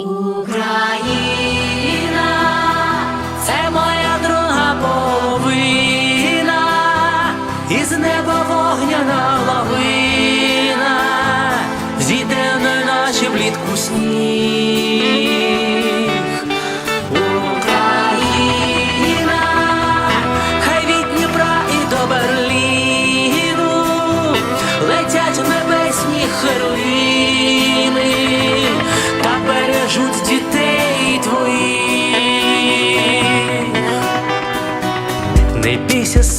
Україна,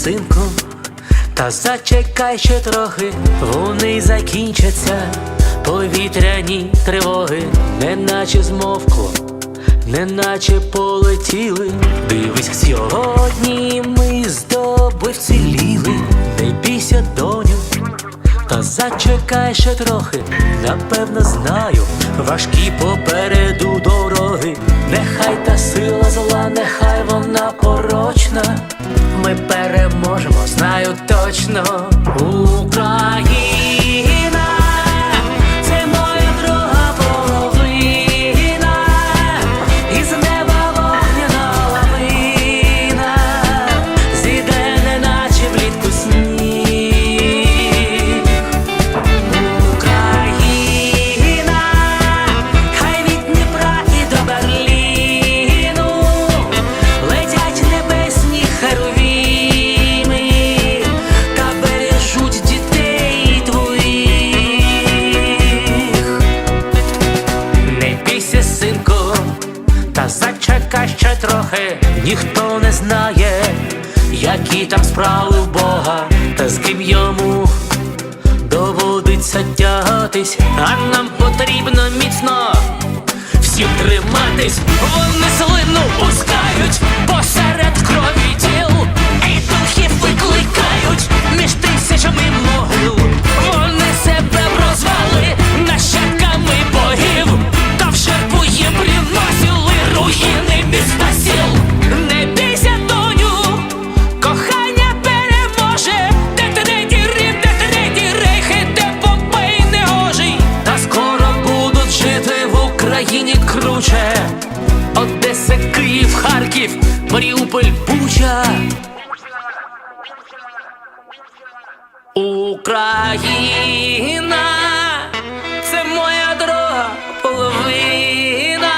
синку, та зачекай ще трохи, вони закінчаться, повітряні тривоги, неначе змовкло, неначе полетіли. Дивись, сьогодні ми з тобою вціліли, не бійся, доню. Та зачекай ще трохи, напевно знаю, важкі попереду дороги, нехай та сила зла, нехай вона порочна. Переможемо, знаю точно. Україна, ще ніхто не знає, які там справи в Бога, та з ким йому доводиться тягатись, а нам потрібно міцно всім триматись, вони слину пускають посеред крові в Україні круче. Одеса, Київ, Харків, Маріуполь, Буча. Україна, це моя друга половина,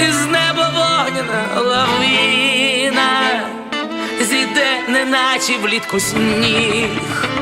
із неба вогняна лавина, зійде неначе влітку сніг.